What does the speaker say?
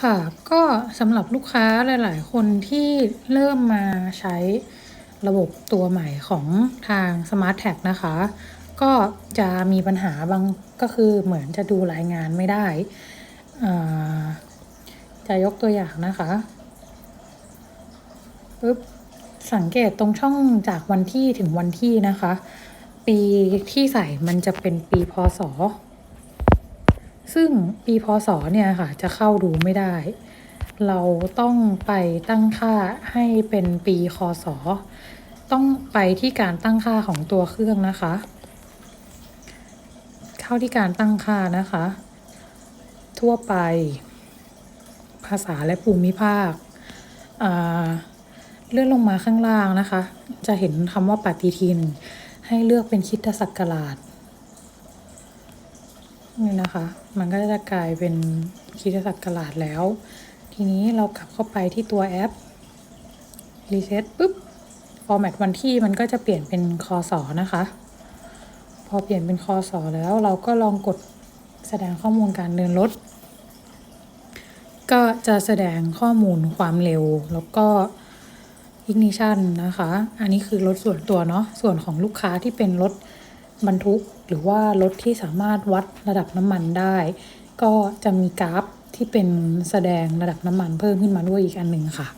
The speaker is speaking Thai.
ค่ะก็สำหรับลูกค้าหลาย ๆ คนที่เริ่มมาใช้ระบบตัวใหม่ของทาง Smart Tag นะคะ ก็จะมีปัญหาบางก็คือเหมือนจะดูรายงานไม่ได้ จะยกตัวอย่างนะคะปึ๊บสังเกตตรงช่องจากวันที่ถึงวันที่นะคะ ปีที่ใส่มันจะเป็นปีพศ ซึ่งปีพศเนี่ยค่ะจะเข้าดูไม่ได้ เราต้องไปตั้งค่าให้เป็นปีคศ ต้องไปที่การตั้งค่าของตัวเครื่องนะคะ เข้าที่การตั้งค่านะคะ ทั่วไป ภาษาและภูมิภาคอ่าเลื่อนลงมาข้างล่างนะคะ จะเห็นคำว่าปฏิทิน ให้เลือกเป็นคิดศักราช นี่นะคะ มันก็จะกลายเป็นคริดศักราชแล้ว ทีนี้เรากลับเข้าไปที่ตัวแอป Reset ปุ๊บ Format วันที่มันก็จะเปลี่ยนเป็นคศนะคะ พอเปลี่ยนเป็นคศแล้วเราก็ลองกดแสดงข้อมูลการเดินรถ ก็จะแสดงข้อมูลความเร็วแล้วก็ ignition นะคะ อันนี้คือรถส่วนตัวเนาะส่วนของลูกค้าที่เป็นรถ บรรทุก หรือว่ารถที่สามารถวัดระดับน้ำมันได้ ก็จะมีกราฟที่เป็นแสดงระดับน้ำมันเพิ่มขึ้นมาด้วยอีกอันหนึ่งค่ะ